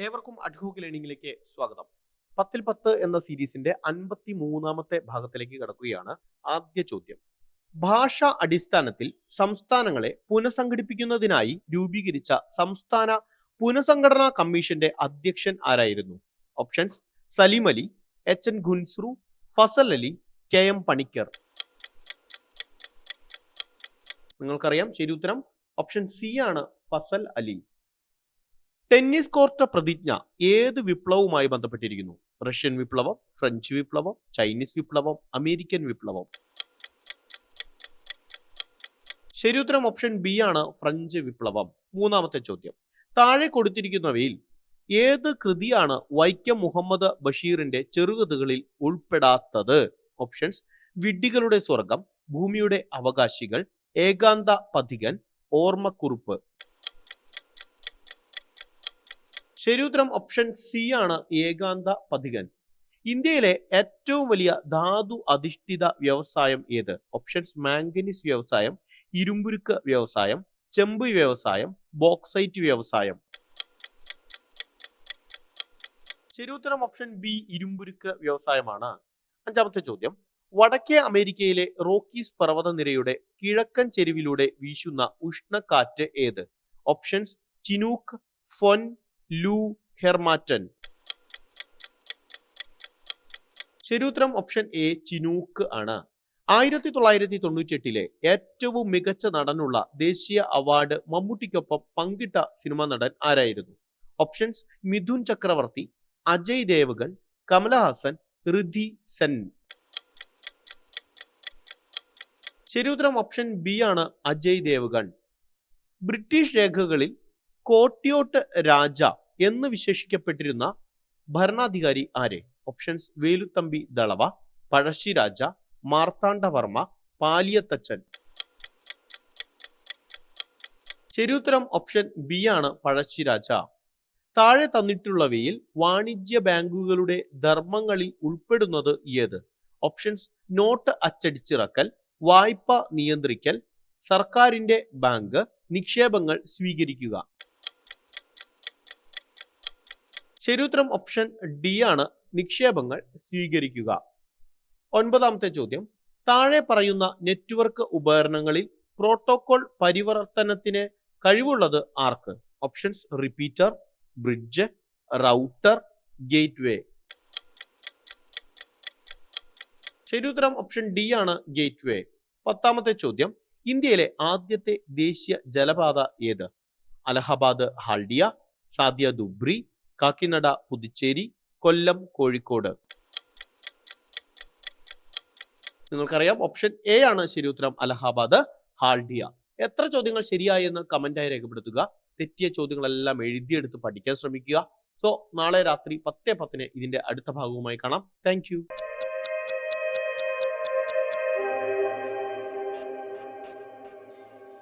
ഏവർക്കും അഡ്ഹോക്ക് ലേണിംഗിലേക്ക് സ്വാഗതം. പത്തിൽ പത്ത് എന്ന സീരീസിന്റെ അൻപത്തി മൂന്നാമത്തെ ഭാഗത്തിലേക്ക് കടക്കുകയാണ് ആദ്യ ചോദ്യം. ഭാഷ അടിസ്ഥാനത്തിൽ സംസ്ഥാനങ്ങളെ പുനഃസംഘടിപ്പിക്കുന്നതിനായി രൂപീകരിച്ച സംസ്ഥാന പുനഃസംഘടനാ കമ്മീഷന്റെ അധ്യക്ഷൻ ആരായിരുന്നു? Options Saleem Ali H N Kunzru Fazal Ali K M Panikkar. നിങ്ങൾക്കറിയാം ശരി ഉത്തരം. ഓപ്ഷൻ സി ആണ് ഫസൽ അലി. ടെന്നീസ് കോർട്ട് പ്രതിജ്ഞ ഏത് വിപ്ലവവുമായി ബന്ധപ്പെട്ടിരിക്കുന്നു? റഷ്യൻ വിപ്ലവം ഫ്രഞ്ച് വിപ്ലവം ചൈനീസ് വിപ്ലവം അമേരിക്കൻ വിപ്ലവം. ശരിയുത്തരം ഓപ്ഷൻ ബി ആണ് ഫ്രഞ്ച് വിപ്ലവം. മൂന്നാമത്തെ ചോദ്യം. താഴെ കൊടുത്തിരിക്കുന്നവയിൽ ഏത് കൃതിയാണ് വൈക്കം മുഹമ്മദ് ബഷീറിന്റെ ചെറുകഥകളിൽ ഉൾപ്പെടാത്തത്? ഓപ്ഷൻസ് വിഡ്ഢികളുടെ സ്വർഗം ഭൂമിയുടെ അവകാശികൾ ഏകാന്ത പഥികൻ ഓർമ്മക്കുറിപ്പ്. ശരിയുത്തരം ഓപ്ഷൻ സി ആണ് ഏകാന്ത പതികൻ ഇന്ത്യയിലെ ഏറ്റവും വലിയ ധാതു അധിഷ്ഠിത വ്യവസായം ഏത്? ഓപ്ഷൻസ് മാംഗനീസ് വ്യവസായം ഇരുമ്പുരുക്ക് വ്യവസായം ചെമ്പ് വ്യവസായം ബോക്സൈറ്റ് വ്യവസായം. ശരിയുത്തരം ഓപ്ഷൻ ബി ഇരുമ്പുരുക്ക് വ്യവസായമാണ്. അഞ്ചാമത്തെ ചോദ്യം. വടക്കേ അമേരിക്കയിലെ റോക്കീസ് പർവതനിരയുടെ കിഴക്കൻ ചെരുവിലൂടെ വീശുന്ന ഉഷ്ണക്കാറ്റ് ഏത്? Options Chinook foehn Loo harmattan. ശരിയുത്തരം ഓപ്ഷൻ എ ചിനൂക്ക് ആണ്. ആയിരത്തി തൊള്ളായിരത്തി തൊണ്ണൂറ്റി എട്ടിലെ ഏറ്റവും മികച്ച നടനുള്ള ദേശീയ അവാർഡ് മമ്മൂട്ടിക്കൊപ്പം പങ്കിട്ട സിനിമ നടൻ ആരായിരുന്നു? ഓപ്ഷൻസ് മിഥുൻ ചക്രവർത്തി അജയ് ദേവഗൺ കമലഹാസൻ ഋധി സെൻ. ശരിയുത്തരം ഓപ്ഷൻ ബി ആണ് അജയ് ദേവഗൺ. ബ്രിട്ടീഷ് രേഖകളിൽ കോട്ടിയോട്ട് രാജ എന്ന് വിശേഷിക്കപ്പെട്ടിരുന്ന ഭരണാധികാരി ആരെ? ഓപ്ഷൻസ് വേലുത്തമ്പി ദളവ പഴശ്ശിരാജ മാർത്താണ്ഡവർമ്മ പാലിയത്തച്ചൻ ശരിയുത്തരം ഓപ്ഷൻ ബി ആണ് പഴശ്ശിരാജ താഴെ തന്നിട്ടുള്ളവയിൽ വാണിജ്യ ബാങ്കുകളുടെ ധർമ്മങ്ങളിൽ ഉൾപ്പെടുന്നത് ഏത്? ഓപ്ഷൻസ് നോട്ട് അച്ചടിച്ചിറക്കൽ വായ്പ നിയന്ത്രിക്കൽ സർക്കാരിന്റെ ബാങ്ക് നിക്ഷേപങ്ങൾ സ്വീകരിക്കുക. ശരിയുത്തരം ഓപ്ഷൻ ഡി ആണ്. നിക്ഷേപങ്ങൾ സ്വീകരിക്കുക. ഒൻപതാമത്തെ ചോദ്യം. താഴെ പറയുന്ന നെറ്റ്വർക്ക് ഉപകരണങ്ങളിൽ പ്രോട്ടോകോൾ പരിവർത്തനത്തിന് കഴിവുള്ളത് ആർക്ക്? Options repeater bridge router gateway ശരിയുത്തരം ഓപ്ഷൻ ഡി ആണ് ഗേറ്റ്വേ പത്താമത്തെ ചോദ്യം. ഇന്ത്യയിലെ ആദ്യത്തെ ദേശീയ ജലപാത ഏത്? അലഹബാദ് ഹാൽഡിയ സാദിയ ദുബ്രി കാക്കിനഡ പുതുച്ചേരി കൊല്ലം കോഴിക്കോട്. നിങ്ങൾക്കറിയാം ഓപ്ഷൻ എ ആണ് ശരി ഉത്തരം അലഹാബാദ് ഹാൾഡിയ. എത്ര ചോദ്യങ്ങൾ ശരിയായി എന്ന് കമന്റായി രേഖപ്പെടുത്തുക. തെറ്റിയ ചോദ്യങ്ങളെല്ലാം എഴുതിയെടുത്ത് പഠിക്കാൻ ശ്രമിക്കുക. സോ നാളെ രാത്രി പത്തേ പത്തിന് ഇതിന്റെ അടുത്ത ഭാഗവുമായി കാണാം. താങ്ക്